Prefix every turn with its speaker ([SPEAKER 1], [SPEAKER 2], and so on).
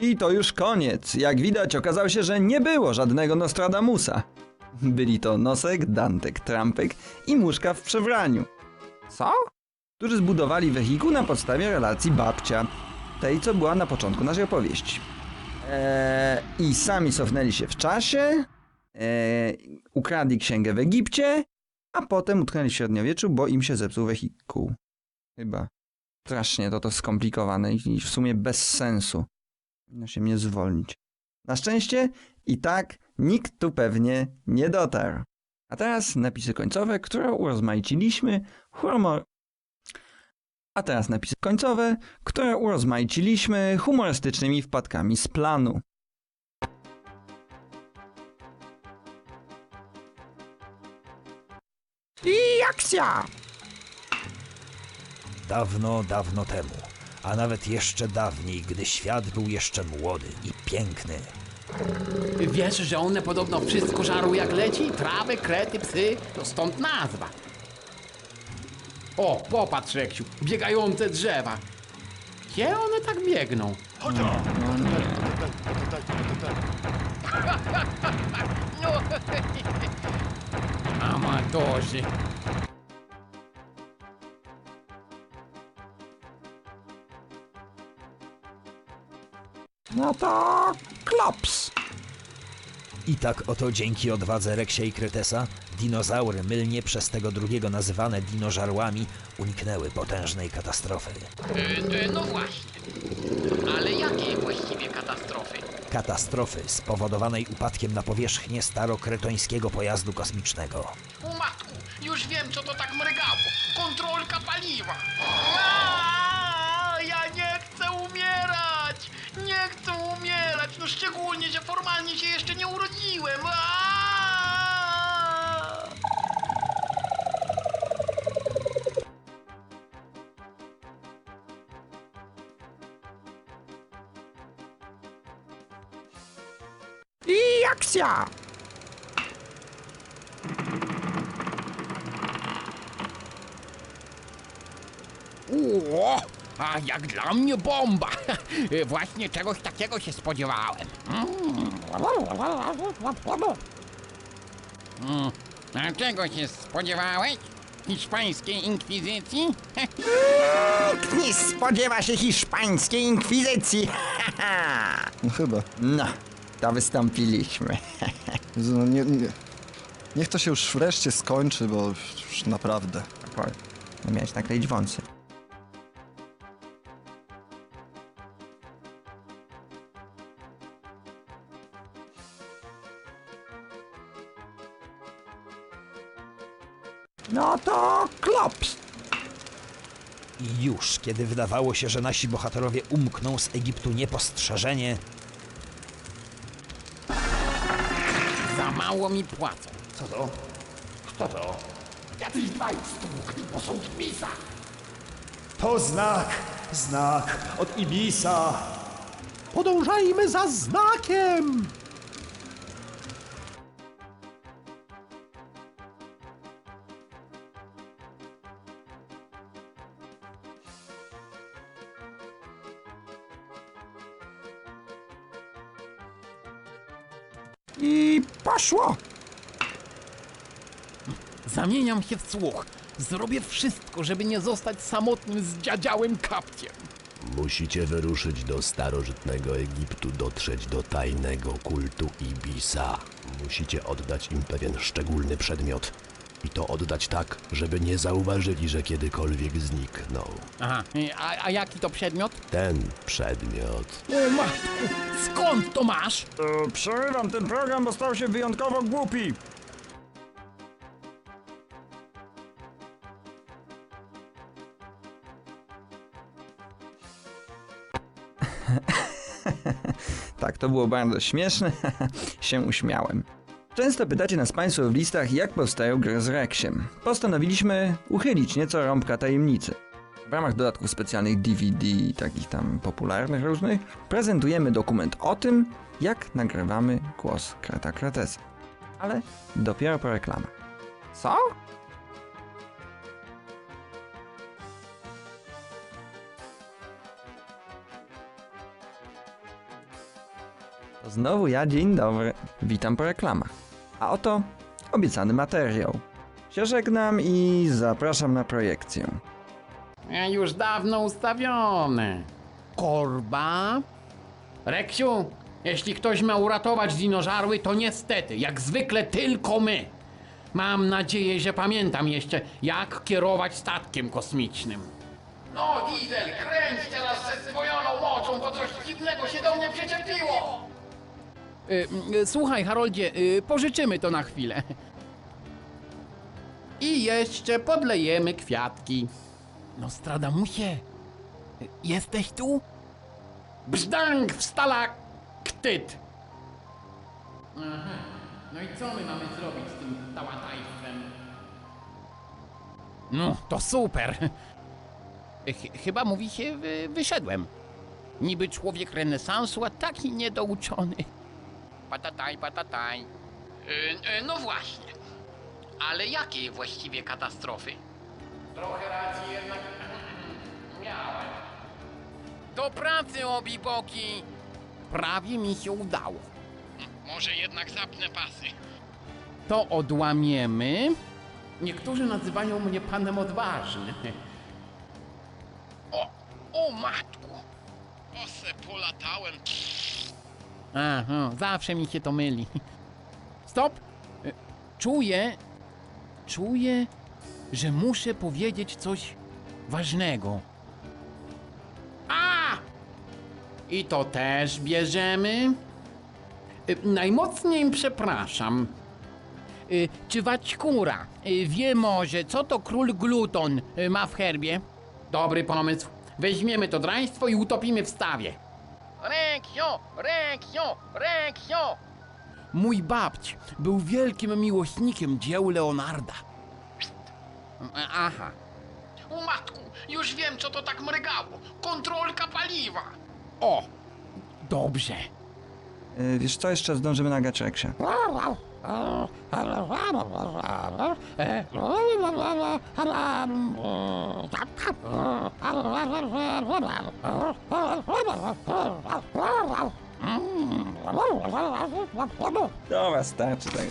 [SPEAKER 1] I to już koniec. Jak widać, okazało się, że nie było żadnego Nostradamusa. Byli to Nosek, Dantek, Trampek i Muszka w przebraniu. Co? Którzy zbudowali wehikuł na podstawie relacji babcia, tej, co była na początku naszej opowieści. Eee, I sami cofnęli się w czasie, eee, ukradli księgę w Egipcie, a potem utknęli w średniowieczu, bo im się zepsuł wehikuł. Chyba. Strasznie to to skomplikowane i w sumie bez sensu. Powinno się mnie zwolnić. Na szczęście i tak nikt tu pewnie nie dotarł. A teraz napisy końcowe, które urozmaiciliśmy humor... A teraz napisy końcowe, które urozmaiciliśmy humorystycznymi wpadkami z planu.
[SPEAKER 2] I akcja!
[SPEAKER 3] Dawno, dawno temu, a nawet jeszcze dawniej, gdy świat był jeszcze młody i piękny.
[SPEAKER 4] Wiesz, że one podobno wszystko żarą jak leci? Trawy, krety, psy, to stąd nazwa. O, popatrz Reksiu, biegające drzewa. Gdzie one tak biegną? No. Amatorzy.
[SPEAKER 2] No to klops.
[SPEAKER 3] I tak oto dzięki odwadze Reksia i Kretesa, dinozaury mylnie przez tego drugiego nazywane dinożarłami uniknęły potężnej katastrofy.
[SPEAKER 4] E, no właśnie. Ale jakiej właściwie katastrofy?
[SPEAKER 3] Katastrofy spowodowanej upadkiem na powierzchnię starokretońskiego pojazdu kosmicznego.
[SPEAKER 4] O matku, już wiem co to tak mrygało. Kontrolka paliwa. Aaaa, Nie chcę umierać. No szczególnie, że formalnie się jeszcze nie urodziłem.
[SPEAKER 2] I akcja!
[SPEAKER 4] O, a jak dla mnie bomba. Właśnie czegoś takiego się spodziewałem. Mm, A czego się spodziewałeś? Hiszpańskiej inkwizycji?
[SPEAKER 2] Nikt nie spodziewa się hiszpańskiej inkwizycji.
[SPEAKER 5] No chyba.
[SPEAKER 1] No, to wystąpiliśmy.
[SPEAKER 5] Jezu, No nie, nie. Niech to się już wreszcie skończy, bo już naprawdę.
[SPEAKER 1] No miałeś nakleić wąsy.
[SPEAKER 2] No to klops.
[SPEAKER 3] I już, kiedy wydawało się, że nasi bohaterowie umkną z Egiptu niepostrzeżenie,
[SPEAKER 4] Za mało mi płacą. Co to? Kto to? Jacyś dwaj stłukli posąg misa.
[SPEAKER 6] To znak, znak od Ibisa. Podążajmy za znakiem.
[SPEAKER 2] I poszło.
[SPEAKER 4] Zamieniam się w słuch. Zrobię wszystko, żeby nie zostać samotnym z dziadziałym kapciem.
[SPEAKER 7] Musicie wyruszyć do starożytnego Egiptu, dotrzeć do tajnego kultu Ibisa. Musicie oddać im pewien szczególny przedmiot. I to oddać tak, żeby nie zauważyli, że kiedykolwiek zniknął.
[SPEAKER 4] Aha, a, a jaki to przedmiot?
[SPEAKER 7] Ten przedmiot.
[SPEAKER 4] O matku, skąd to masz?
[SPEAKER 1] E, przerywam ten program, bo stał się wyjątkowo głupi. tak, to było bardzo śmieszne. się uśmiałem. Często pytacie nas Państwo w listach, jak powstają gry z Rexiem. Postanowiliśmy uchylić nieco rąbka tajemnicy. W ramach dodatków specjalnych DVD takich tam popularnych różnych, prezentujemy dokument o tym, jak nagrywamy głos Kreta Kretesa. Ale dopiero po reklamach. Co? Znowu ja, dzień dobry. Witam po reklamach. A oto obiecany materiał. Się żegnam i zapraszam na projekcję.
[SPEAKER 4] E, Już dawno ustawione. Korba? Reksiu, jeśli ktoś ma uratować dinożarły, to niestety, jak zwykle tylko my. Mam nadzieję, że pamiętam jeszcze, jak kierować statkiem kosmicznym. No, Diesel, kręć teraz ze zdwojoną mocą, bo coś dziwnego się do mnie przyczepiło! Y, słuchaj, Haroldzie, y, pożyczymy to na chwilę. I jeszcze podlejemy kwiatki. Nostradamusie, jesteś tu? Brzdąk w stalaktyt! Aha. No i co my mamy zrobić z tym tałatajstwem? No, to super! Ch- chyba mówi się, wy- wyszedłem. Niby człowiek renesansu, a taki niedouczony. Patataj, patataj. Yy, yy, no właśnie. Ale jakiej właściwie katastrofy? Trochę racji jednak miałem. Do pracy, obiboki! Prawie mi się udało. Może jednak zapnę pasy. To odłamiemy. Niektórzy nazywają mnie panem odważny. O, o matku! O se polatałem. Aha, zawsze mi się to myli. Stop! Y, Czuję, czuję, że muszę powiedzieć coś ważnego. A! I to też bierzemy. Y, Najmocniej przepraszam. Y, Czy Waćkura wie może, co to król Gluton ma w herbie? Dobry pomysł. Weźmiemy to draństwo i utopimy w stawie. Reksio! Reksio! Reksio! Mój babć był wielkim miłośnikiem dzieł Leonarda. Aha. U matku, już wiem, co to tak mrygało. Kontrolka paliwa. O, dobrze.
[SPEAKER 1] Yy, wiesz co, jeszcze zdążymy nagrać Reksia. Dá bastante, né?